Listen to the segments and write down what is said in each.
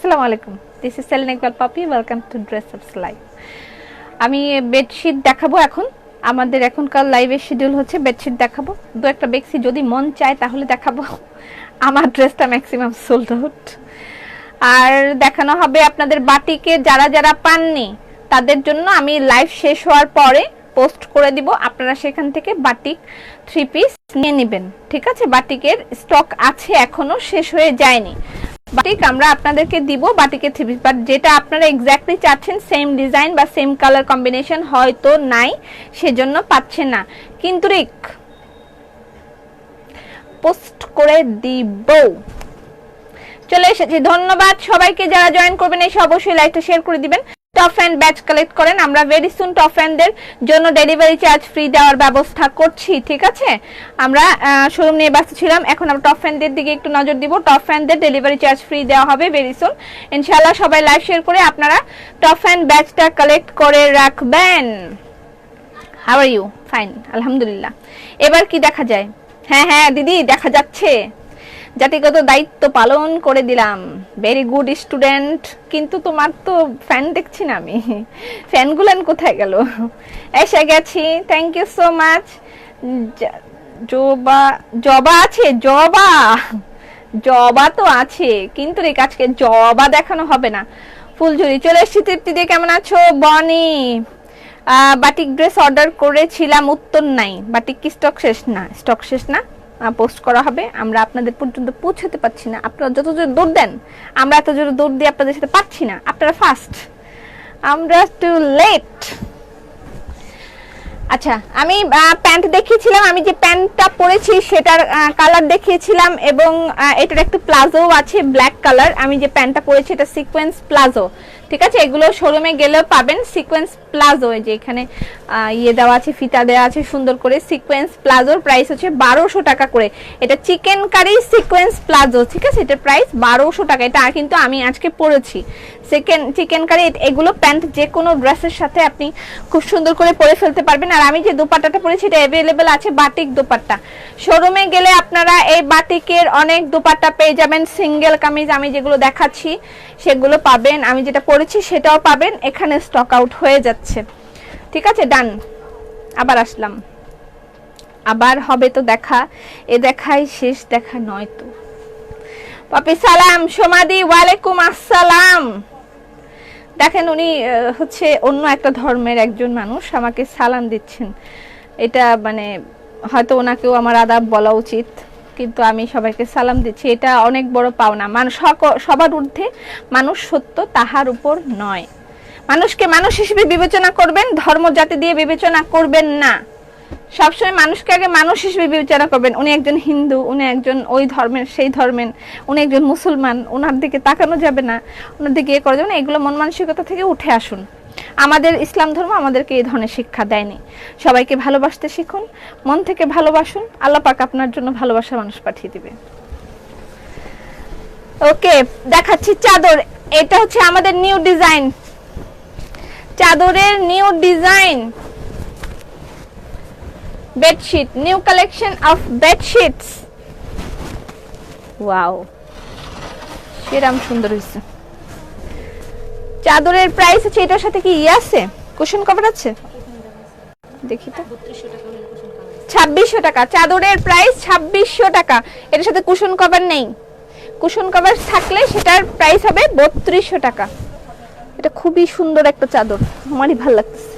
আসসালামু আলাইকুম। This is Selin Iqbal Papi welcome to dress ups live আমি bedsheet দেখাবো এখন। আমাদের এখনকার লাইভের শিডিউল হচ্ছে বেডশিট দেখাবো। দু একটা বেক্সি যদি মন চায় তাহলে দেখাবো। আমার ড্রেসটা ম্যাক্সিমাম সোল্ড আউট আর দেখানো হবে আপনাদের বাটিকে যারা যারা পাননি, তাদের জন্য আমি লাইভ শেষ হওয়ার পরে পোস্ট করে দিব। আপনারা সেখান থেকে বাটিক থ্রি পিস নিয়ে নেবেন। ঠিক আছে? বাটিকের স্টক আছে এখনও, শেষ হয়ে যায়নি। বাটিক আমরা আপনাদেরকে দিব, বাটিকে থ্রি পিস বাট যেটা আপনারা এক্স্যাক্টলি চাচ্ছেন সেম ডিজাইন বা সেম কালার কম্বিনেশন হয়তো নাই, সেজন্য পাচ্ছেন না। কিন্তু রিক পোস্ট করে দিব। চলে এসেছি, ধন্যবাদ সবাইকে যারা জয়েন করবেন, এসে অবশ্যই লাইকটা শেয়ার করে দিবেন। টপ অ্যান্ড ব্যাচ কালেক্ট করেন। আমরা ভেরি সুন টপ অ্যান্ডদের জন্য ডেলিভারি চার্জ ফ্রি দেওয়ার ব্যবস্থা করছি, ঠিক আছে? আমরা শোরুম নিয়ে ব্যস্ত ছিলাম, এখন আমরা টপ ফ্যানদের দিকে একটু নজর দিব। টপ ফ্যানদের ডেলিভারি চার্জ ফ্রি দেওয়া হবে ভেরি সুন ইনশাআল্লাহ সবাই লাইভ শেয়ার করে আপনারা টপ ফ্যান ব্যাচটা কালেক্ট করে রাখবেন। হাউ আর ইউ ফাইন আলহামদুলিল্লাহ। এবার কি দেখা যায়? হ্যাঁ হ্যাঁ দিদি, দেখা যাচ্ছে। জাতিগত দায়িত্ব পালন করে দিলাম। ভেরি গুড স্টুডেন্ট কিন্তু তোমার তো ফ্যান দেখছি না আমি। ফ্যানগুলান কোথায় গেল? এসে গেছি। থ্যাংক ইউ সো মাচ জবা জবা আছে? জবা! জবা তো আছে। কিন্তু রে আজকে জবা দেখানো হবে না। ফুলঝুরি, চলে এসছি। তৃপ্তি দিয়ে কেমন আছো? বনি। বাটিক ড্রেস অর্ডার করেছিলাম, উত্তর নাই। বাটিক কি স্টক শেষ না? স্টক শেষ না? পোস্ট করা হবে। আমরা আপনাদের পর্যন্ত পৌঁছাতে পারছি না। আপনারা যত জোরে দৌড় দেন, আমরা এত জোরে দৌড় দিয়ে আপনাদের সাথে পাচ্ছি না। আপনারা ফাস্ট আমরা টু লেট আচ্ছা আমি প্যান্ট দেখিয়েছিলাম। আমি যে প্যান্টটা পরেছি, সেটার কালার দেখিয়েছিলাম এবং এটার একটু প্লাজো আছে ব্ল্যাক কালার আমি যে প্যান্টটা পরেছি, এটা সিকোয়েন্স প্লাজো ঠিক আছে, এগুলো শোরুমে গেলেও পাবেন। সিকোয়েন্স প্লাজো যে এখানে ইয়ে দেওয়া আছে, ফিতা দেওয়া আছে, সুন্দর করে সিকোয়েন্স প্লাজোর প্রাইস হচ্ছে বারোশো টাকা করে। এটা চিকেন কারি সিকোয়েন্স প্লাজো ঠিক আছে? এটার প্রাইস বারোশো টাকা। এটা কিন্তু আমি আজকে পরেছি। চিকেন চিকেন কারি এগুলো প্যান্ট যে কোনো ড্রেসের সাথে আপনি খুব সুন্দর করে পরে ফেলতে পারবেন। আর আমি যে দোপাট্টাটা পরেছি, এটা অ্যাভেলেবেল আছে বাটিক দোপাট্টা। শোরুমে গেলে আপনারা এই বাটিকের অনেক দোপাট্টা পেয়ে যাবেন। সিঙ্গেল কামিজ আমি যেগুলো দেখাচ্ছি, সেগুলো পাবেন। আমি যেটা পরেছি সেটাও পাবেন। এখানে স্টক আউট হয়ে যাচ্ছে। ঠিক আছে ডান আবার আসলাম। আবার হবে তো দেখা। এ দেখাই শেষ, দেখা নয় তো। পপি, সালাম। সোমাদি, ওয়ালাইকুম আসসালাম। দেখেন, উনি হচ্ছে অন্য একটা ধর্মের একজন মানুষ, আমাকে সালাম দিচ্ছেন। এটা মানে হয়তো ওনাকেও আমার আদাব বলা উচিত। কিন্তু আমি সবাইকে সালাম দিচ্ছি। এটা অনেক বড় পাওনা। মানুষ সবার ঊর্ধ্বে মানুষ সত্য তাহার উপর নয়। মানুষকে মানুষ হিসেবে বিবেচনা করবেন, ধর্ম জাতি দিয়ে বিবেচনা করবেন না। সবসময় মানুষকে আগে মানুষ হিসেবে বিবেচনা করবেন। উনি একজন হিন্দু, উনি একজন ওই ধর্মের, সেই ধর্মের, উনি একজন মুসলমান ওনার দিকে তাকানো যাবে না। ওনার দিকে ইয়ে করা যাবে না। এগুলো মন মানসিকতা থেকে উঠে আসুন। আমাদের ইসলাম ধর্ম আমাদেরকে এই ধরনের শিক্ষা দেয়নি। সবাইকে ভালোবাসতে শিখুন, মন থেকে ভালোবাসুন, আল্লাহ পাক আপনার জন্য ভালোবাসা মানুষ পাঠিয়ে দিবে। ওকে, দেখাচ্ছি চাদর। এটা হচ্ছে আমাদের নিউ ডিজাইন। চাদরের new design. Bedsheet, new collection of bedsheets. Wow, সেরাম সুন্দর হয়েছে। চাদরের প্রাইস আছে, এটার সাথে কি ইয়ে আছে? কুশন কভার আছে? দেখি তো। ছাব্বিশশো টাকা। চাদরের প্রাইস ছাব্বিশশো টাকা। এটার সাথে কুশন কভার নেই। কুশন কভার থাকলে সেটার প্রাইস হবে বত্রিশশো টাকা। এটা খুবই সুন্দর একটা চাদর। আমারই ভালো লাগতেছে।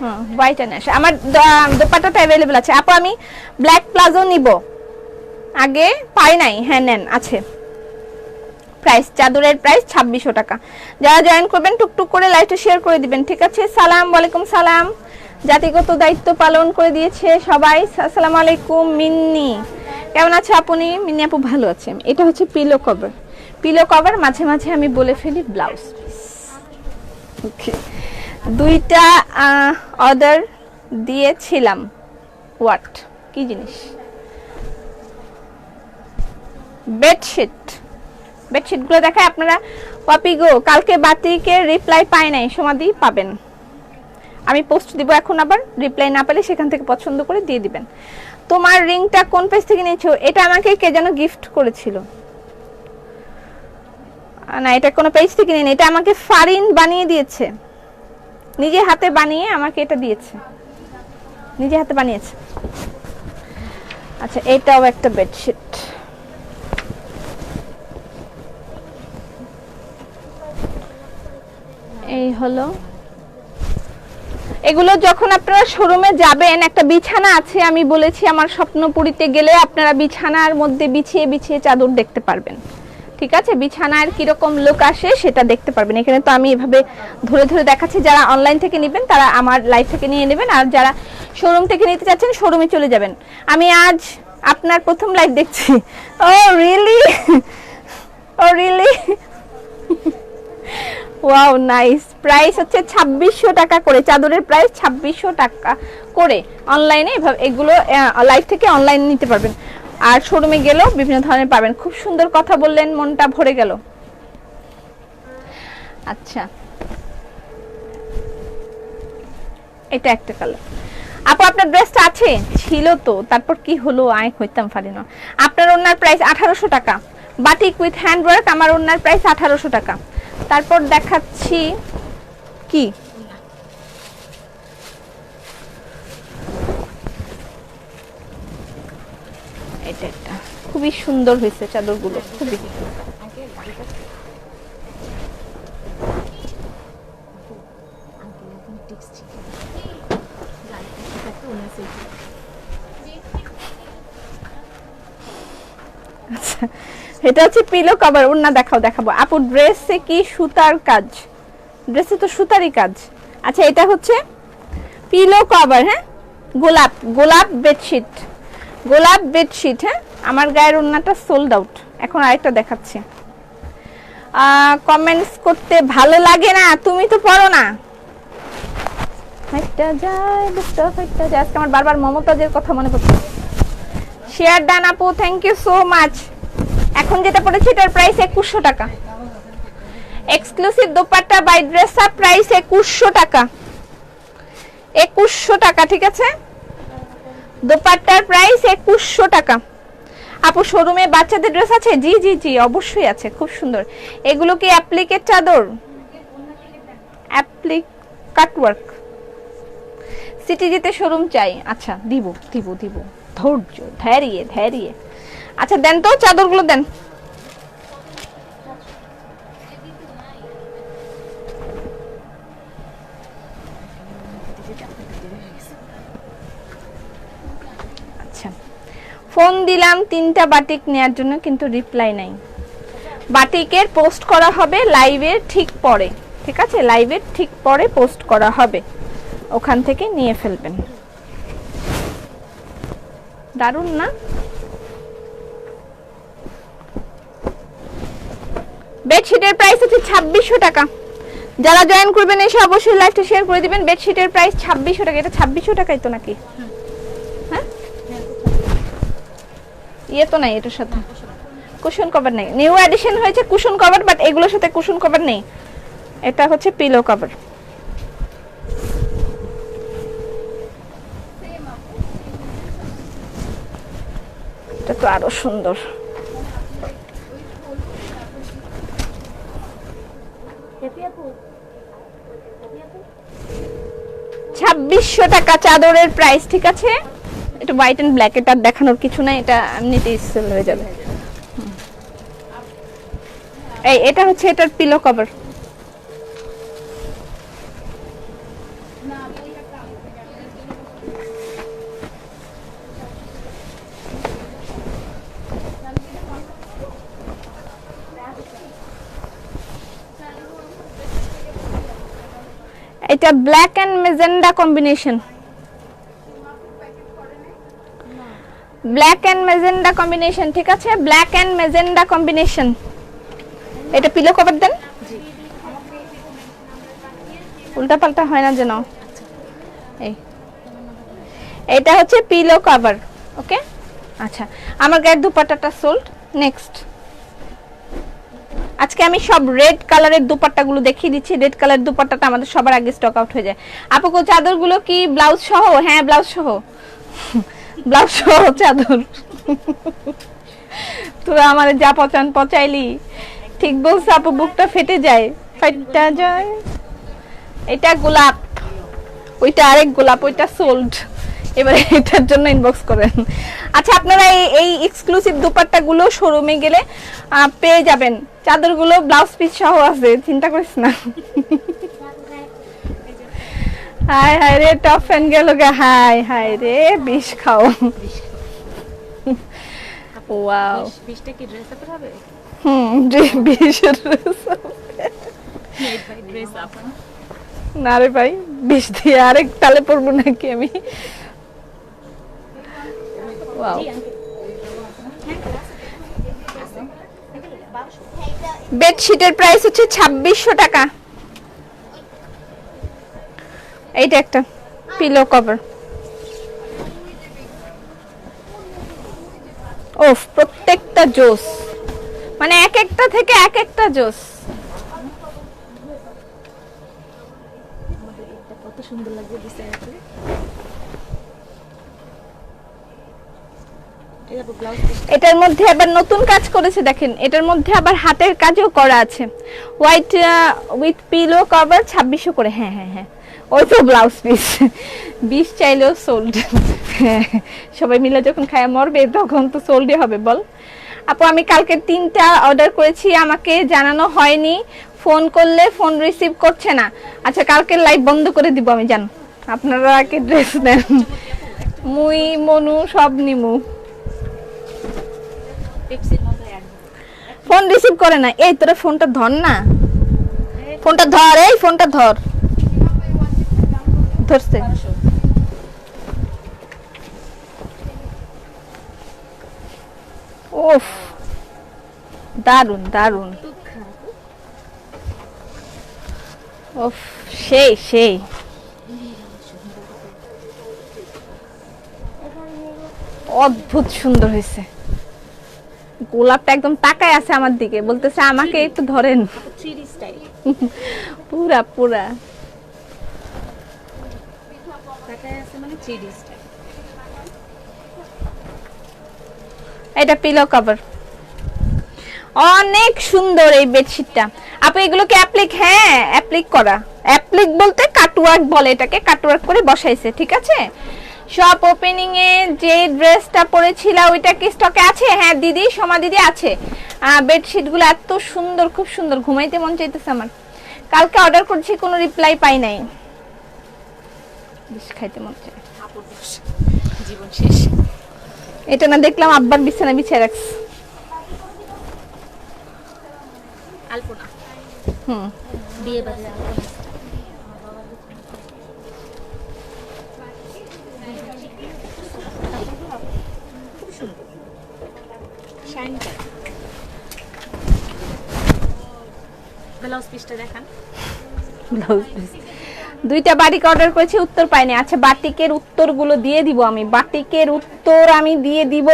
হুম হোয়াইট অ্যান্ড অ্যাশ আমার দোপাট্টাটা অ্যাভেলেবেল আছে। আপু, আমি ব্ল্যাক প্লাজো নিব। আগে পাই নাই। হ্যাঁ নেন, আছে। প্রাইস চাদরের প্রাইস ছাব্বিশশো টাকা। যারা জয়েন করবেন, টুকটুক করে লাইভটা শেয়ার করে দিবেন, ঠিক আছে? সালাম, ওয়ালাইকুম সালাম। জাতিগত দায়িত্ব পালন করে দিয়েছে সবাই। আসসালামু আলাইকুম, মিন্নি। কেমন আছে আপনি? মিন্নি আপু, ভালো আছে এটা হচ্ছে পিলো কভার পিলো কভার মাঝে মাঝে আমি বলে ফেলি ব্লাউজ ওকে দুইটা অর্ডার দিয়েছিলাম। হোয়াট কি জিনিস? বেডশিট বেডশিটগুলো দেখায় আপনারা। পপি গো, কালকে বাতিকে রিপ্লাই পাই নাই, সমাধি পাবেন। আমি পোস্ট দিব এখন আবার রিপ্লাই না পেলে সেখান থেকে পছন্দ করে দিয়ে দিবেন। তোমার রিংটা কোন পেজ থেকে নিয়েছো? এটা আমাকে কে যেন গিফট করেছিল। না, এটা কোনো পেজ থেকে নিন এটা আমাকে ফারিন বানিয়ে দিয়েছে। নিজে হাতে বানিয়ে আমাকে এটা দিয়েছে। নিজে হাতে বানিয়েছে। আচ্ছা এটাও একটা বেডশিট এই হলো। এগুলো যখন আপনারা শোরুমে যাবেন, একটা বিছানা আছে, আমি বলেছি আমার স্বপ্নপুরীতে গেলে আপনারা বিছানার মধ্যে বিছিয়ে বিছিয়ে চাদর দেখতে পারবেন। ঠিক আছে? বিছানার কীরকম লোক আসে সেটা দেখতে পারবেন। এখানে তো আমি এভাবে ধরে ধরে দেখাচ্ছি, যারা অনলাইন থেকে নেবেন, তারা আমার লাইভ থেকে নিয়ে নেবেন, আর যারা শোরুম থেকে নিতে চাচ্ছেন শোরুমে চলে যাবেন। আমি আজ আপনার প্রথম লাইভ দেখছি। ও really oh really wow nice price হচ্ছে ছাব্বিশশো টাকা করে, চাদরের প্রাইস ছাব্বিশশো টাকা করে। অনলাইনে এগুলো লাইভ থেকে অনলাইনে নিতে পারবেন। আর শোরুমে গেলেও বিভিন্ন ধরনের পাবেন। খুব সুন্দর কথা বললেন, মনটা ভরে গেল। আচ্ছা। এটা একটা কালার আপু, আপনার ড্রেসটা আছে? ছিল তো। তারপর কি হলো? আয়, হইতাম পারি না। আপনার ওনার প্রাইস আঠারোশো টাকা। বাটিক উইথ হ্যান্ড ওয়ার্ক আমার ওনার প্রাইস আঠারোশো টাকা। তারপর দেখাচ্ছি কি? খুবই সুন্দর হয়েছে চাদরগুলো খুবই। আচ্ছা এটা হচ্ছে পিলো কভার ওর না দেখাও, দেখাবো। আপু ড্রেসে কি সুতার কাজ? ড্রেসে তো সুতারই কাজ। আচ্ছা এটা হচ্ছে পিলো কভার হ্যাঁ? গোলাপ গোলাপ বেডশিট গোলাপ বেডশিট হ্যাঁ? আমার গায়ের ওড়নাটা সোল্ড আউট এখন আরেকটা দেখাচ্ছি। কমেন্টস করতে ভালো লাগে না, তুমি তো পড়ো না। ফাইটটা যায় বুকটা ফাইটটা যায়। আজকে আমার বারবার মমতাজের কথা মনে পড়ছে। শেয়ার ডান আপু থ্যাংক ইউ সো মাচ এখন যেটা পড়েছি এটার প্রাইস একুশশো টাকা। Exclusive dupatta by dress price একুশশো টাকা। একুশশো টাকা, ঠিক আছে? দোপাট্টার প্রাইস একুশশো টাকা। আপু শোরুমে বাচ্চাদের ড্রেস আছে? জি জি জি, অবশ্যই আছে, খুব সুন্দর। এগুলো কি অ্যাপ্লিকের চাদর? অ্যাপ্লিক কাটওয়ার্ক সিটি যেতে শোরুম চাই। আচ্ছা দিব দিব দিব। ধৈর্য ধৈর্য ধৈর্য। আচ্ছা দেন তো, চাদরগুলো দেন। আচ্ছা। ফোন দিলাম, তিনটা বাটিক নেয়ার জন্য, কিন্তু রিপ্লাই নাই। বাটিকের পোস্ট করা হবে লাইভের ঠিক পরে, ঠিক আছে? লাইভের ঠিক পরে পোস্ট করা হবে। ওখান থেকে নিয়ে ফেলবেন। দারুণ না? বেডশিটের প্রাইস হচ্ছে ছাব্বিশশো টাকা। যারা জয়েন করবেন এসে অবশ্যই লাইভটা শেয়ার করে দিবেন। বেডশিটের প্রাইস ছাব্বিশশো টাকা। এটা ছাব্বিশশো টাকাই তো নাকি? হ্যাঁ? ইয়ে তো নাই এটার সাথে। কুশন কভার নেই। নিউ এডিশন হয়েছে কুশন কভার বাট এগুলোর সাথে কুশন কভার নেই। এটা হচ্ছে পিলো কভার এটা তো আরও সুন্দর। ছাব্বিশশো টাকা চাদরের প্রাইস ঠিক আছে? এটা হোয়াইট অ্যান্ড ব্ল্যাক এটা দেখানোর কিছু না এটা এমনিতেই সেল হয়ে যাবে। এই, এটা হচ্ছে এটার পিলো কভার এটা black and magenta combination black and magenta combination ঠিক আছে? ব্ল্যাক এন্ড মেজেন্ডা কম্বিনেশন এটা পিলো কভার দেন। উল্টা পাল্টা হয় না যেন। এই। এটা হচ্ছে পিলো কভার ওকে আচ্ছা আমার গায়ের দুপাট্টাটা সোল্ড নেক্সট আজকে আমি সব রেড কালারের দুপাট্টাগুলো দেখিয়ে দিচ্ছি। রেড কালারের দুপাট্টাটা আমাদের সবার আগে স্টক আউট হয়ে যায়। আপুকো চাদরগুলো কি ব্লাউজ সহ? হ্যাঁ ব্লাউজ সহ। ব্লাউজ সহ চাদর। তোরা আমার যা পচান, পচাইলি। ঠিক বলছে আপু, বুকটা ফেটে যায়। ফাইটটা যায়। এটা গোলাপ। ওইটা আরেক গোলাপ, ওইটা সোল্ড এবারে এটার জন্য ইনবক্স করেন। আচ্ছা আপনারা এই এই এক্সক্লুসিভ দুপাট্টা গুলো শোরুমে গেলে পেয়ে যাবেন। চাদরগুলো ব্লাউজ পিস সহ আছে চিন্তা করিস না। হাই হাই রে টপ ফ্যান গেল গে। হাই হাই রে বিষ খাও। ওয়াও কি ড্রেস আপ হবে? হুম বিষের ড্রেস আপ না রে ভাই বিষ দিয়ে আরেক তালে পড়ব নাকি আমি? ওয়াও বেডশিটের প্রাইস হচ্ছে ছাব্বিশশো টাকা। এইটা একটা পিলো কভার ওফ প্রত্যেকটা জোস। মানে এক একটা থেকে এক একটা জোস। কত সুন্দর লাগবে ডিজাইনটা এটা ব্লাউজ পিস এটার মধ্যে আবার নতুন কাজ করেছে, দেখেন, এটার মধ্যে আবার হাতের কাজও করা আছে। হোয়াইট উইথ পিলো কভার ছাব্বিশশো করে হ্যাঁ হ্যাঁ হ্যাঁ। ওই তো ব্লাউজ পিস বিশ চাইলেও সোল্ড সবাই মিলে যখন খায়া মরবে, তখন তো সোল্ডই হবে, বল। আপু, আমি কালকে তিনটা অর্ডার করেছি, আমাকে জানানো হয়নি। ফোন করলে ফোন রিসিভ করছে না। আচ্ছা কালকে লাইভ বন্ধ করে দিব আমি, জান। আপনারা আগে ড্রেস দেন। মুই, মনু, সব নিমু। ফোন রিসিভ করে না। এই তোরা ফোনটা ধর না। ফোনটা ধর, এই ফোনটা ধর। ধরছে। ওফ। দারুণ দারুণ ওফ, সেই সেই। অদ্ভুত সুন্দর হয়েছে। গোলাপটা একদম তাকায় আছে আমার দিকে বলতেছে আমাকে একটু ধরেন। পুরা পুরা। মানে এটা পিলো কভার অনেক সুন্দর এই বেডশিটটা। আপু এগুলোকে অ্যাপ্লিক হ্যাঁ অ্যাপ্লিক করা। অ্যাপ্লিক বলতে কাটওয়ার্ক বলে এটাকে কাটওয়ার্ক করে বসাইছে ঠিক আছে? সব ওপেনিং এ যে ড্রেসটা পরেছিলা ওইটা কি স্টকে আছে? হ্যাঁ দিদি সোমা দিদি আছে। বেডশিটগুলো এত সুন্দর খুব সুন্দর। ঘুমাইতে মন চাইতেছে আমার। কালকে অর্ডার করছি কোনো রিপ্লাই পাই নাই। বেশ খাইতে মন দোষ জীবন শেষ। এটা না দেখলাম আব্বার বিছানা বিছিয়ে রাখছে। আলপনা। হুম। বিয়ে বাজে আলপনা খুব সুন্দর দুইটা বাটিক অর্ডার করেছি, উত্তর পাইনি। আচ্ছা বাটিকের উত্তরগুলো দিয়ে দিব আমি। বাটিকের উত্তর আমি দিয়ে দিব।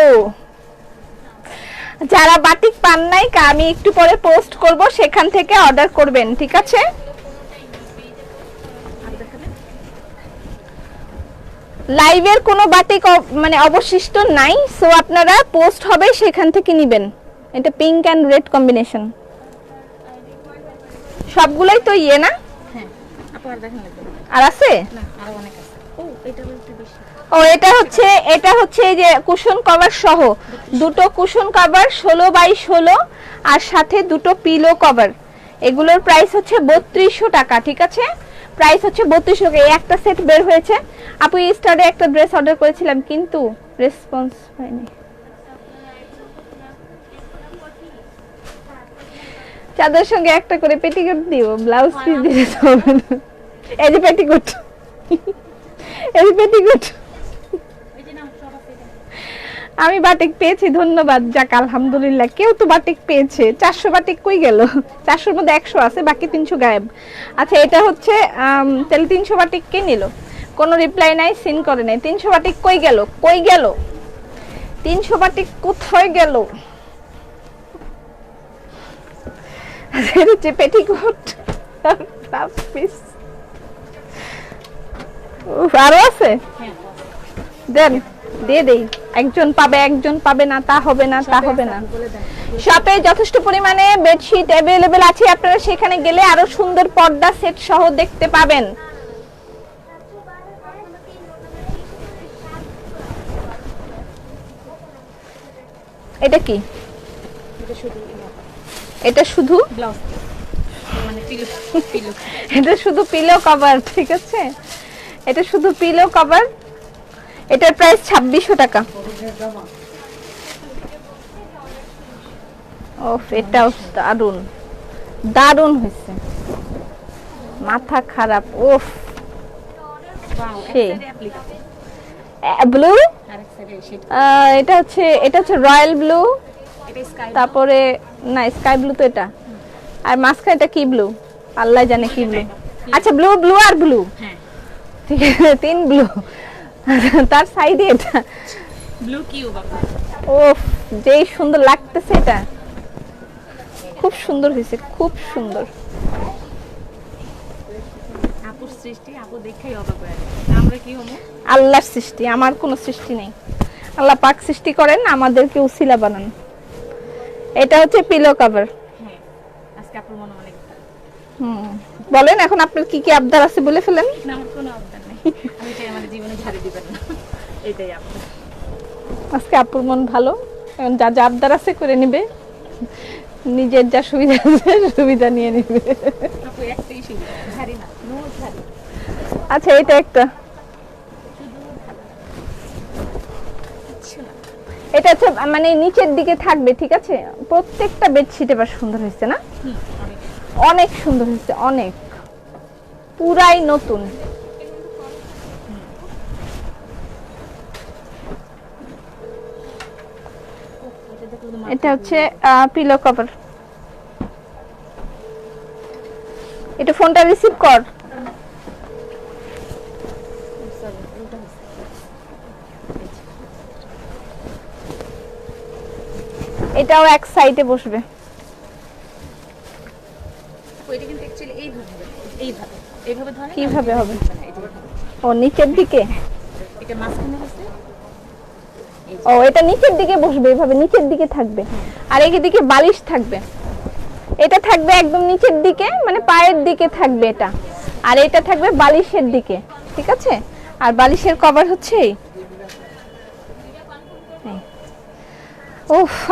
যারা বাটিক পান নাই, আমি একটু পরে পোস্ট করব, সেখান থেকে অর্ডার করবেন, ঠিক আছে আর দেখাবেন লাইভের কোনো অব- মানে অবশিষ্ট নাই সো আপনারা পোস্ট হবে সেখান থেকে নেবেন। এটা পিঙ্ক অ্যান্ড রেড কম্বিনেশন সবগুলোই তো ইয়ে না? হ্যাঁ আর আছে? ও এটা হচ্ছে এটা হচ্ছে এই যে কুশন কভার সহ। দুটো কুশন কভার ষোলো বাই ষোলো আর সাথে দুটো পিলো কভার এগুলোর প্রাইস হচ্ছে বত্রিশশো টাকা ঠিক আছে? প্রাইস হচ্ছে বত্রিশ টাকা। এই একটা সেট বের হয়েছে। আপু স্টারে একটা ড্রেস অর্ডার করেছিলাম কিন্তু রেসপন্স হয়নি। চাদর সঙ্গে একটা করে পেটিকোট দিও ব্লাউজ পিস দিলে হবে না। এই যে পেটিকোট এই যে পেটিকোট এই যে না সব আছে এটা। আমি বাটিক পেয়েছি ধন্যবাদ। যাক আলহামদুলিল্লাহ কেউ তো বাটিক পেয়েছে। চারশো বাটিক কই গেল? চারশোর মধ্যে একশো আছে বাকি তিনশো গায়েব। আচ্ছা এটা হচ্ছে তাহলে তিনশো বাটিক কে নিল? কোনো রিপ্লাই নাই সিন করে নাই। তিনশো বাটিক কই গেল? কই গেল? তিনশো বাটিক কোথায় গেল? আচ্ছা, হচ্ছে। পেটিকোট আরও আছে? দেন দিয়ে দেই। একজন পাবে একজন পাবে না তা হবে না তা হবে না। শপে যথেষ্ট পরিমাণে বেডশিট অ্যাভেলেবেল আছে আপনারা সেখানে গেলে আরও সুন্দর পর্দা সেট সহ দেখতে পাবেন। এটা কি? এটা শুধু এটা শুধু? মানে পিলো পিলো এটা শুধু পিলো কভার ঠিক আছে? এটা শুধু পিলো কভার এটার প্রাইস ছাব্বিশশো টাকা। ওফ এটাও দারুণ দারুণ হয়েছে। মাথা খারাপ ওফ। ব্লু? এটা হচ্ছে এটা হচ্ছে রয়্যাল ব্লু। তারপরে না স্কাই ব্লু তো এটা। আর মাঝখানে এটা কি ব্লু? আল্লাহ জানে কি ব্লু। আচ্ছা ব্লু ব্লু আর ব্লু। হ্যাঁ। ঠিক আছে তিন ব্লু। তার সাইডে এটা। ব্লু কিউ বাবা ওফ যেই সুন্দর লাগতেছে এটা। খুব সুন্দর হয়েছে খুব সুন্দর। আপুর সৃষ্টি আপু দেখাই অবাক হয়ে। আমরা কি হব? আল্লাহর সৃষ্টি আমার কোনো সৃষ্টি নেই। আল্লাহ পাক সৃষ্টি করেন আমাদেরকে উসিলা বানান। এটা হচ্ছে পিলো কভার হ্যাঁ আজকে আপুর মনে অনেক হুম বলেন এখন আপনার কি কি আবদার আছে বলে ফেলেন? না আমার কোনো আবদার নেই। আমি জীবনে ঝাড়ি দিবেন না। এটাই আপু আজকে আপুর মন ভালো। এখন যা যা আবদার আছে করে নিবে। নিজের যা সুবিধা আছে সুবিধা নিয়ে নিবে। আপু একটাই সুবিধা ঝাড়ি না নো ঝাড়ি। আচ্ছা এটা একটা। এটা হচ্ছে মানে নিচের দিকে থাকবে ঠিক আছে? প্রত্যেকটা বেডশিট এবার সুন্দর হয়েছে না? অনেক সুন্দর হয়েছে অনেক। পুরাই নতুন। এটা হচ্ছে পিলো কভার এটা ফোনটা রিসিভ কর। এটাও এক সাইডে বসবে। ওইটা কিন্তু অ্যাকচুয়ালি এইভাবে এইভাবে এইভাবে ধরে কীভাবে হবে? যে এইভাবে। ও নিচের দিকে? এটা মাঝখানে ও, এটা নিচের দিকে বসবে, এভাবে নিচের দিকে থাকবে। আর এদিকে বালিশ থাকবে। এটা থাকবে একদম নিচের দিকে মানে পায়ের দিকে থাকবে এটা। আর এটা থাকবে বালিশের দিকে, ঠিক আছে? আর বালিশের কভার হচ্ছে। এই।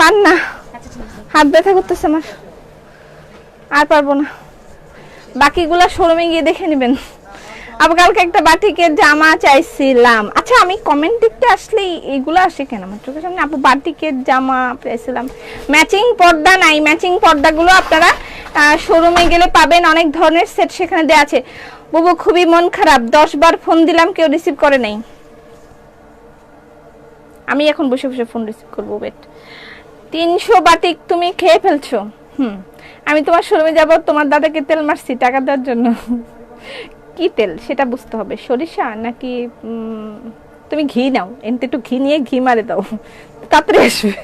আর না। হাত ব্যথা করতেছে আমার। আর পারব না। বাকিগুলা শোরুমে গিয়ে দেখে নেবেন। আবার কালকে একটা বাটিকের জামা চাইছিলাম। আচ্ছা আমি কমেন্ট দেখতে আসলে এইগুলো আসে কেন? আমার চোখের সামনে আপু বাটিকের জামা চাইছিলাম ম্যাচিং পর্দা নাই। ম্যাচিং পর্দাগুলো আপনারা শোরুমে গেলে পাবেন। অনেক ধরনের সেট সেখানে দেওয়া আছে। বুবু, খুবই মন খারাপ। দশ বার ফোন দিলাম, কেউ রিসিভ করে নাই। আমি এখন বসে বসে ফোন রিসিভ করব বেট তিনশো বাটিক তুমি খেয়ে ফেলছো? হুম। আমি তোমার শোরুমে যাব, তোমার দাদাকে তেল মারছি, টাকা দেওয়ার জন্য। কি তেল সেটা বুঝতে হবে। সরিষা নাকি তুমি ঘি নাও, এনতে একটু ঘি নিয়ে ঘি মারে দাও, তাড়াতাড়ি আসবে।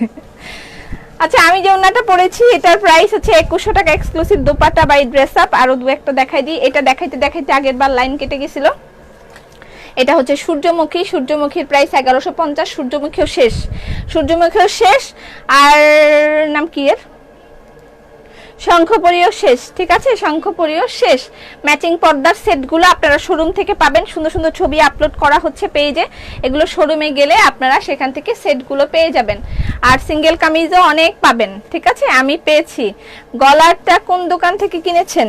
আচ্ছা আমি যে ওনাটা পড়েছি, এটার প্রাইস হচ্ছে একুশশো টাকা exclusive dupatta by dress up আরও দু একটা দেখাই দিই। এটা দেখাইতে দেখাইতে আগের বার লাইন কেটে গেছিল। এটা হচ্ছে সূর্যমুখী, সূর্যমুখীর প্রাইস এগারোশো পঞ্চাশ, সূর্যমুখীও শেষ। সূর্যমুখীও শেষ, আর নাম কি এর? শঙ্খপরীও শেষ, ঠিক আছে? শঙ্খপরীও শেষ। ম্যাচিং পর্দার সেটগুলো আপনারা শোরুম থেকে পাবেন। সুন্দর সুন্দর ছবি আপলোড করা হচ্ছে পেজে এগুলো শোরুমে গেলে আপনারা সেখান থেকে সেটগুলো পেয়ে যাবেন। আর সিঙ্গেল কামিজও অনেক পাবেন, ঠিক আছে? আমি পেয়েছি। গলারটা কোন দোকান থেকে কিনেছেন?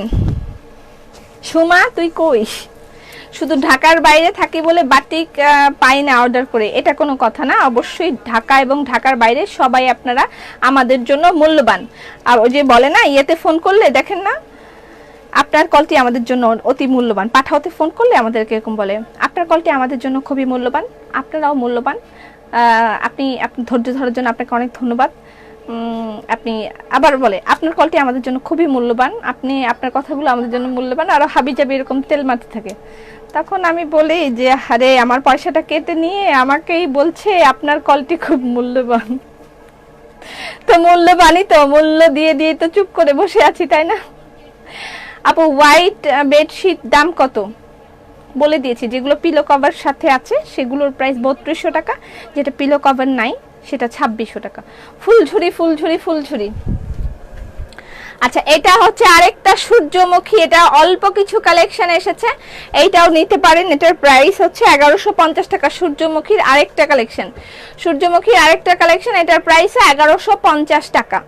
সুমা, তুই কইস? শুধু ঢাকার বাইরে থাকি বলে বাটিক পাই না অর্ডার করে। এটা কোনো কথা না। অবশ্যই ঢাকা এবং ঢাকার বাইরে সবাই আপনারা আমাদের জন্য মূল্যবান। আর ওই যে বলে না, ইয়েতে ফোন করলে দেখেন না, আপনার কলটি আমাদের জন্য অতি মূল্যবান। পাঠাওতে ফোন করলে আমাদেরকে এরকম বলে? আপনার কলটি আমাদের জন্য খুবই মূল্যবান। আপনারাও মূল্যবান। আপনি আপনি ধৈর্য ধরার জন্য আপনাকে অনেক ধন্যবাদ। আপনি আবার বলে, আপনার কলটি আমাদের জন্য খুবই মূল্যবান। আপনি আপনার কথাগুলো আমাদের জন্য মূল্যবান। আরও হাবি জাবি এরকম তেল মারতে থাকে। তখন আমি বলি যে, আরে, আমার পয়সাটা কেটে নিয়ে আমাকেই বলছে আপনার কলটি খুব মূল্যবান। তো মূল্যবানই তো, মূল্য দিয়ে দিয়ে তো চুপ করে বসে আছি, তাই না? আপু হোয়াইট বেডশিট দাম কত? বলে দিয়েছি, যেগুলো পিলো কভার সাথে আছে, সেগুলোর প্রাইস বত্রিশশো টাকা, যেটা পিলো কভার নাই। সেটা ছাব্বিশশো টাকা। ফুলঝুরি ফুলঝুরি ফুলঝুরি। আচ্ছা এটা হচ্ছে আরেকটা সূর্যমুখী, এটা অল্প কিছু কালেকশন এসেছে। এইটাও নিতে পারেন, এটার প্রাইস হচ্ছে এগারোশো পঞ্চাশ টাকা সূর্যমুখীর আরেকটা কালেকশন সূর্যমুখীর আরেকটা কালেকশন এটার প্রাইস এগারোশো পঞ্চাশ টাকা।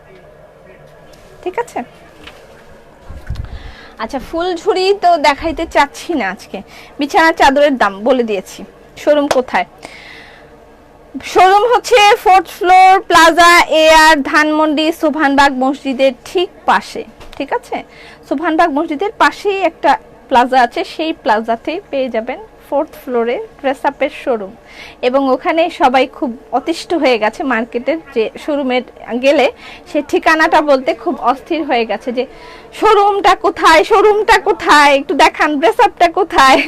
ঠিক আছে? আচ্ছা ফুলঝুরি তো দেখাইতে চাচ্ছি না আজকে। বিছানা চাদরের দাম বলে দিয়েছি। শোরুম কোথায়? শোরুম হচ্ছে ফোর্থ ফ্লোর প্লাজা, এয়ার, ধানমন্ডি, সুভানবাগ মসজিদের ঠিক পাশে। ঠিক আছে? সুভানবাগ মসজিদের পাশেই একটা প্লাজা আছে, সেই প্লাজাতেই পেয়ে যাবেন ফোর্থ ফ্লোরে ড্রেস আপের শোরুম। এবং ওখানে সবাই খুব অতিষ্ঠ হয়ে গেছে মার্কেটের যে শোরুমে গেলে, সে ঠিকানাটা বলতে খুব অস্থির হয়ে গেছে যে, শোরুমটা কোথায়? শোরুমটা কোথায়? একটু দেখান ড্রেস আপটা কোথায়?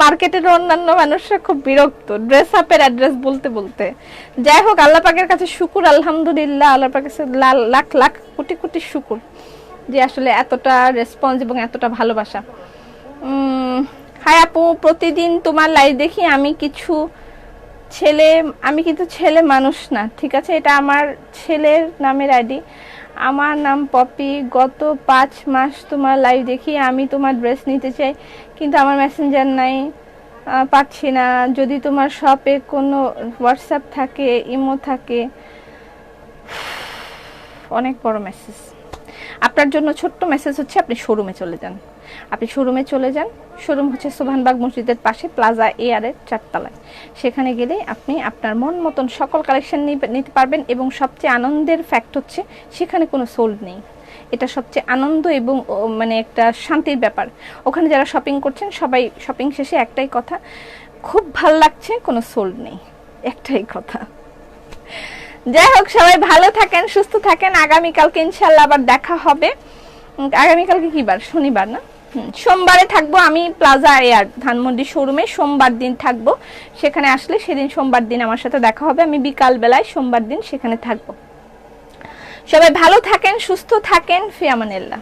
মার্কেটের অন্যান্য মানুষরা খুব বিরক্ত ড্রেস আপের অ্যাড্রেস বলতে বলতে। যাই হোক, আল্লাহ পাকের কাছে শুকুর, আলহামদুলিল্লাহ। আল্লাহ পাকের কাছে লাখ লাখ, কোটি কোটি শুকুর যে আসলে এতটা রেসপন্স এবং এতটা ভালোবাসা। হাই আপু প্রতিদিন তোমার লাইভ দেখি আমি কিছু ছেলে, আমি কিন্তু ছেলে মানুষ না, ঠিক আছে? এটা আমার ছেলের নামের আইডি আমার নাম পপি। গত পাঁচ মাস তোমার লাইভ দেখি আমি তোমার ড্রেস নিতে চাই, কিন্তু আমার মেসেঞ্জার নাই পাচ্ছি না। যদি তোমার শপে কোনো হোয়াটসঅ্যাপ থাকে ইমো থাকে, অনেক বড় মেসেজ আপনার জন্য ছোট্ট মেসেজ হচ্ছে আপনি শোরুমে চলে যান। আপনি শোরুমে চলে যান। শোরুম হচ্ছে সোভানবাগ মসজিদের পাশে, প্লাজা এয়ারের চারতলায়। সেখানে গেলে আপনি আপনার মন মতন সকল কালেকশন নিতে পারবেন এবং সবচেয়ে আনন্দের ফ্যাক্ট হচ্ছে সেখানে কোনো সোল্ড নেই। এটা সবচেয়ে আনন্দ এবং মানে একটা শান্তির ব্যাপার। ওখানে যারা শপিং করছেন, সবাই শপিং শেষে একটাই কথা, খুব ভালো লাগছে, কোনো সোল্ড নেই। একটাই কথা। যাই হোক, সবাই ভালো থাকেন, সুস্থ থাকেন। আগামীকালকে ইনশাল্লাহ আবার দেখা হবে। আগামীকালকে কি বার? শনিবার না? সোমবারে থাকব আমি প্লাজা এয়ার ধানমন্ডি শোরুমে সোমবার দিন থাকব। সেখানে আসলে সেদিন সোমবার দিন আমার সাথে দেখা হবে, আমি বিকাল বেলায় সোমবার দিন সেখানে থাকব। সবাই ভালো থাকেন, সুস্থ থাকেন, ফিয়ামানিল্লাহ।